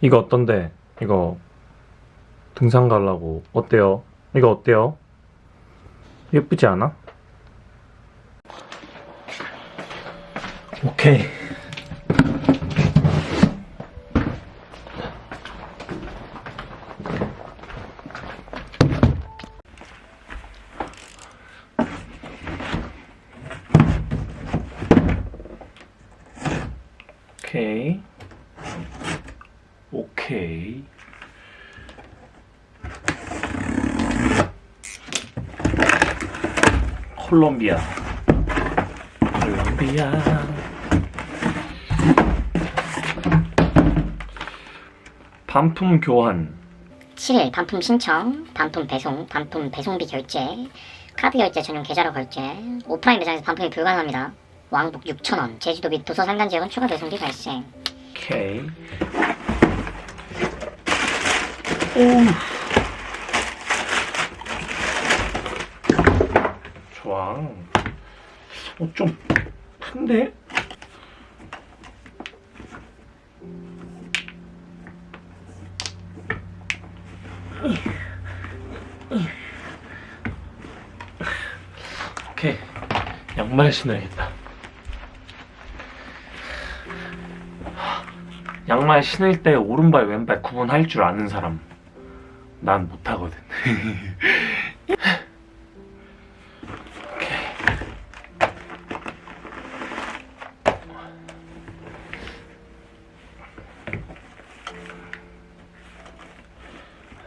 이거 어떤데? 이거 등산 가려고 어때요? 이거 어때요? 예쁘지 않아? 오케이. 오케이. 오케이. 콜롬비아. 콜롬비아. 반품 교환. 7일 반품 신청, 반품 배송, 반품 배송비 결제, 카드 결제 전용 계좌로 결제, 오프라인 매장에서 반품이 불가능합니다. 왕복 6,000원, 제주도 및 도서 산간 지역은 추가 배송비 발생. 오케이. 오. 좋아. 어, 좀 큰데? 오케이. 양말 신어야겠다. 양말 신을 때 오른발 왼발 구분할 줄 아는 사람 난 못하거든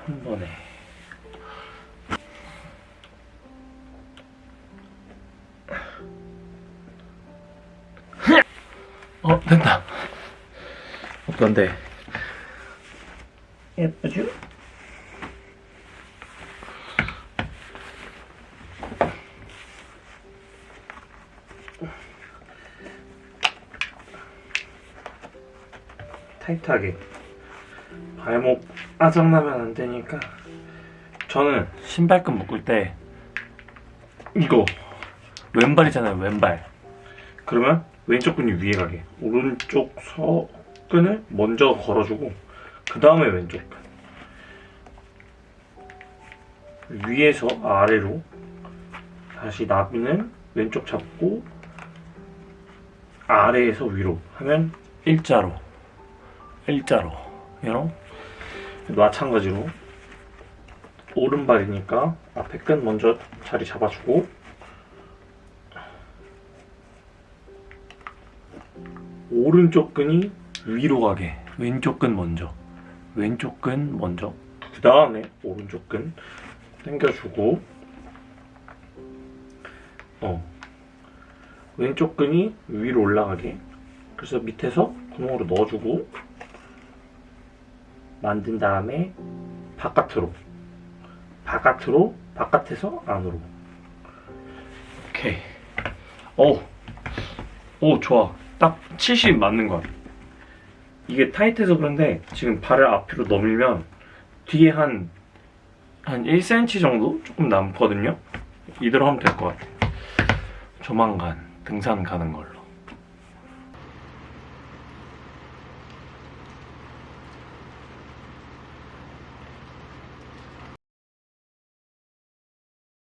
한 번에 어 된다 어떤데? 예쁘죠? 타이트하게. 발목 아작나면 안 되니까. 저는 신발끈 묶을 때 이거. 왼발이잖아요 왼발. 그러면 왼쪽 끈이 위에 가게. 오른쪽 서 끈을 먼저 걸어주고 그 다음에 왼쪽 끈 위에서 아래로 다시 나비는 왼쪽 잡고 아래에서 위로 하면 일자로. 일자로. 이런 마찬가지로 오른발이니까 앞에 끈 먼저 자리 잡아주고 오른쪽 끈이 위로 가게. 왼쪽 끈 먼저. 왼쪽 끈 먼저. 그 다음에 오른쪽 끈 당겨주고 어 왼쪽 끈이 위로 올라가게. 그래서 밑에서 구멍으로 넣어주고 만든 다음에 바깥으로 바깥으로 바깥에서 안으로. 오케이. 오, 오 좋아. 딱 70 맞는 것 같아. 이게 타이트해서 그런데 지금 발을 앞으로 넘으면 뒤에 한, 한 1cm 정도 조금 남거든요? 이대로 하면 될 것 같아. 조만간 등산 가는 걸로